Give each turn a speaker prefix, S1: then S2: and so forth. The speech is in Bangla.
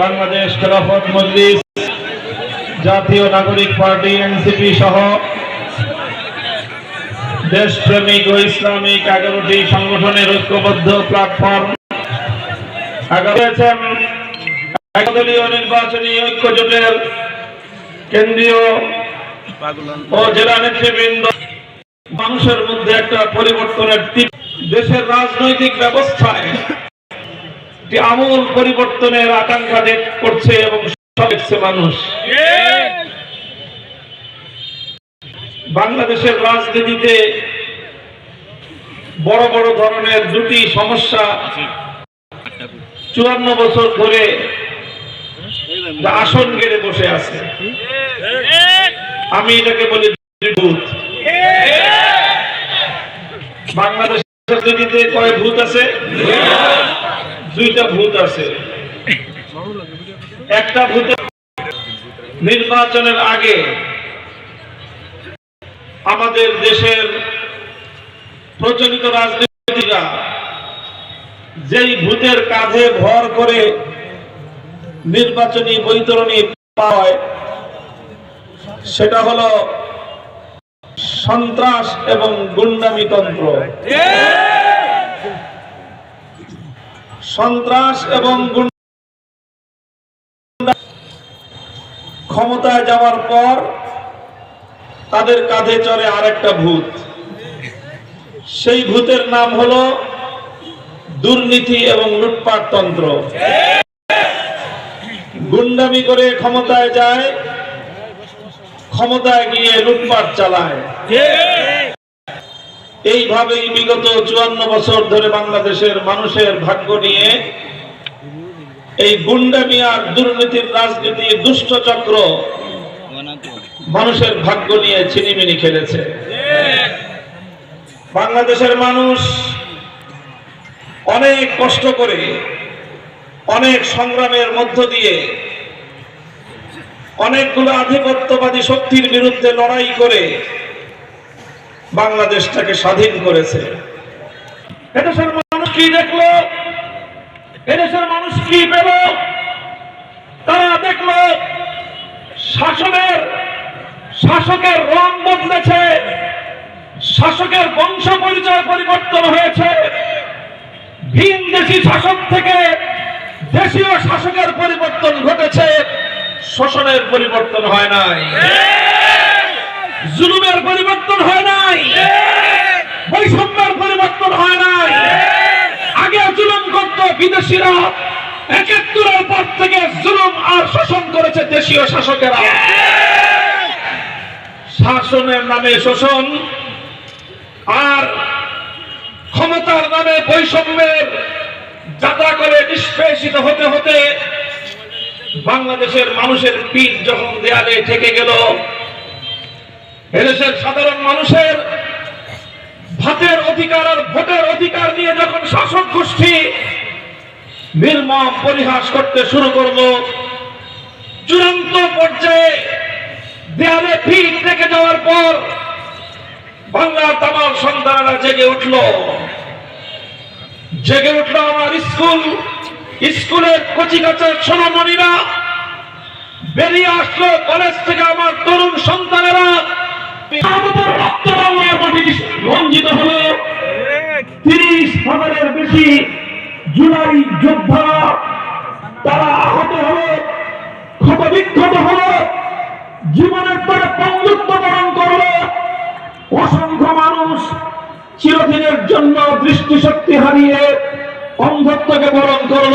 S1: বাংলাদেশ খেলাফত মজলিস, জাতীয় নাগরিক পার্টি, এনসিপি সহ দেশপ্রেমিক ও ইসলামিক এগারোটি সংগঠনের ঐক্যবদ্ধ প্ল্যাটফর্ম। আগামীছেন একদলীয় নির্বাচনী ঐক্য জোটের কেন্দ্রীয় ও জেলা নেতৃবৃন্দ মানুষের মধ্যে একটা পরিবর্তনের দেশের রাজনৈতিক ব্যবস্থায় একটি আমূল পরিবর্তনের আকাঙ্ক্ষা করছে এবং দেখছে মানুষ। বাংলাদেশের রাজনীতিতে বড় বড় ধরনের দুটি সমস্যা, চুয়ান্ন বছর ধরে আসন গেড়ে বসে আছে। আমি এটাকে বলি ভূত। বাংলাদেশের রাজনীতিতে কয় ভূত আছে? দুইটা ভূত আছে। একটা ভূত নির্বাচনের আগে আমাদের দেশের প্রচলিত রাজনীতিরা যেই ভূতের কাঁধে ভর করে নির্বাচনী বৈতরণী পায় সেটা হলো সন্ত্রাস এবং গুন্ডামি তন্ত্র। সন্ত্রাস এবং ক্ষমতায় যাওয়ার পর তাদের কাঁধে চড়ে আরেকটা ভূত। সেই ভূতের নাম হলো দুর্নীতি এবং লুটপাট তন্ত্র। গুন্ডামি করে ক্ষমতায় যায়, ক্ষমতায় গিয়ে লুটপাট চালায়। এইভাবেই বিগত চুয়ান্ন বছর ধরে বাংলাদেশের মানুষের ভাগ্য নিয়ে এই গুন্ডামি আর দুর্নীতির রাজনীতি, দুষ্ট চক্র মানুষের ভাগ্য নিয়ে ছিনিমিনি খেলেছে। বাংলাদেশের মানুষ অনেক কষ্ট করে, অনেক সংগ্রামের মধ্য দিয়ে অনেকগুলো আধিপত্যবাদী শক্তির বিরুদ্ধে লড়াই করে বাংলাদেশটাকে স্বাধীন করেছে। এদেশের মানুষ কি দেখল? এদেশের মানুষ কি পেল? তারা দেখল শাসনের শাসকের রং বদলেছে শাসকের বংশ পরিচয় পরিবর্তন হয়েছে। ভিন দেশি শাসক থেকে দেশীয় শাসকের পরিবর্তন ঘটেছে। শোষণের পরিবর্তন হয় নাই। জুলুমের পরিবর্তন হয় নাই। বৈষম্যের পরিবর্তন হয় নাই। আগে জুলুম করত বিদেশিরা। একাত্তরের পর থেকে জুলুম আর শোষণ করেছে দেশীয় শাসকেরা। শাসনের নামে শোষণ আর ক্ষমতার নামে বৈষম্যের যাত্রা করে নিষ্পেষিত হতে হতে বাংলাদেশের মানুষের পিঠ যখন দেয়ালে ঠেকে গেল এদেশের সাধারণ মানুষের ভাতের অধিকার আর ভোটের অধিকার নিয়ে যখন শাসক গোষ্ঠী নির্মম পরিহাস করতে শুরু করল, চূড়ান্ত পর্যায়ে দেয়ালে পিঠ রেখে যাওয়ার পর বাংলার তামাল সন্তানেরা জেগে উঠল। জেগে উঠল আমার স্কুল। স্কুলের কচি কাচার সোনামণিরা বেরিয়ে আসলো কলেজ থেকে আমার তরুণ সন্তানেরা। রঞ্জিত হলো তিরিশ জীবনের পরে পঙ্গুত্ব বরণ অসংখ্য মানুষ চিরদিনের জন্য দৃষ্টিশক্তি হারিয়ে অন্ধত্বকে বরণ করল।